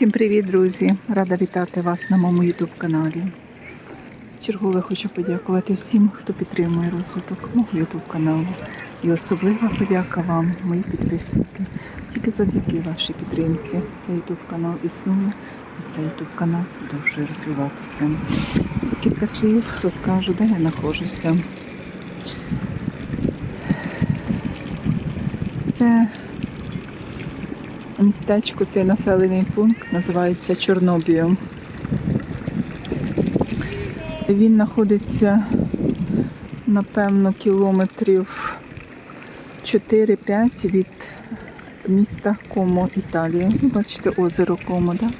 Всім привіт, друзі! Рада вітати вас на моєму YouTube каналі. Чергове хочу подякувати всім, хто підтримує розвиток мого YouTube каналу. І особлива подяка вам, мої підписники. Тільки завдяки вашій підтримці цей YouTube канал існує і цей YouTube канал продовжує розвиватися. Кілька слів розкажу, де я знаходжуся. Це Містечко, цей населений пункт називається Чорнобієм. Він знаходиться, напевно, кілометрів 4-5 від міста Комо, Італії. Бачите, озеро Комо, так?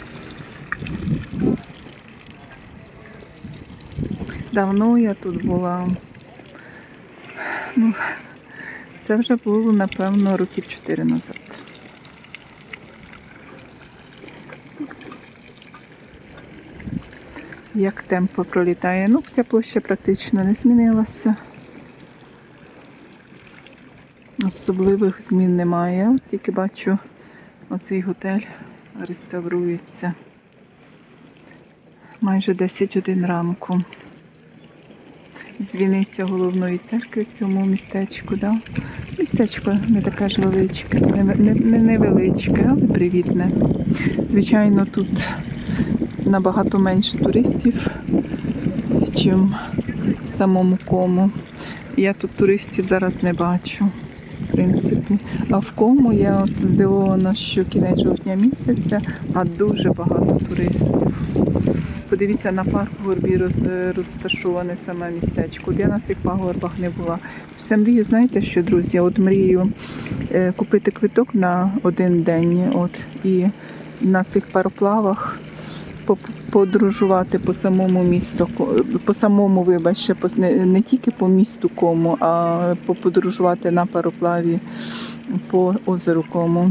Давно я тут була. Ну, це вже було, напевно, років 4 назад. Як темпо пролітає. Ну, ця площа практично не змінилася. Особливих змін немає. Тільки бачу, оцей готель реставрується. Майже 10 годин ранку. Дзвіниця головної церкви в цьому містечку. Да? Містечко не таке ж величке, не, не, не невеличке, але привітне. Звичайно, тут набагато менше туристів, ніж в самому кому. Я тут туристів зараз не бачу, в принципі. А в кому я от здивована, що кінець жовтня місяця, а дуже багато туристів. Подивіться, на пагорбі роз- розташоване саме містечко. Я на цих пагорбах не була. Все мрію, знаєте що, друзі? От мрію е, купити квиток на один день. От, і на цих пароплавах по- подорожувати по самому місту, по самому, вибачте, не тільки по місту Кому, а подорожувати на пароплаві по озеру Кому.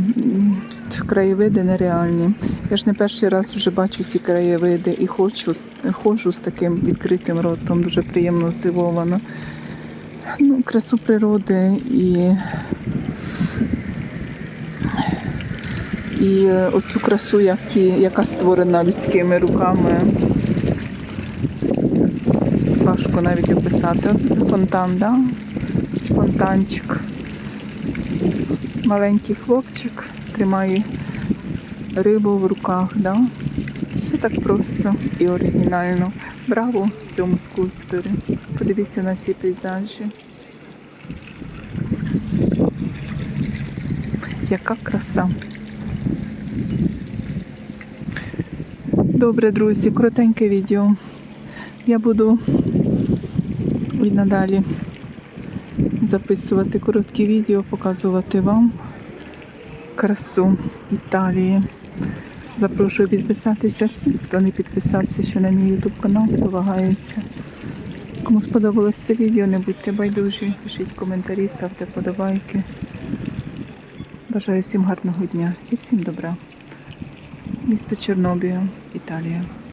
Тут краєвиди нереальні. Я ж не перший раз вже бачу ці краєвиди і хочу, ходжу з таким відкритим ротом, дуже приємно здивована. Ну, красу природи і І е, оцю красу, які, яка створена людськими руками, важко навіть описати. Фонтан, да? фонтанчик. Маленький хлопчик тримає рибу в руках. Да? Все так просто і оригінально. Браво цьому скульпторі. Подивіться на ці пейзажі. Яка краса. Добре, друзі, коротеньке відео. Я буду і надалі записувати короткі відео, показувати вам красу Італії. Запрошую підписатися всім, хто не підписався ще на мій YouTube канал, хто. Кому сподобалось це відео, не будьте байдужі, пишіть коментарі, ставте подобайки. Бажаю всім гарного дня і всім добра. Місто Чорнобія, Італія.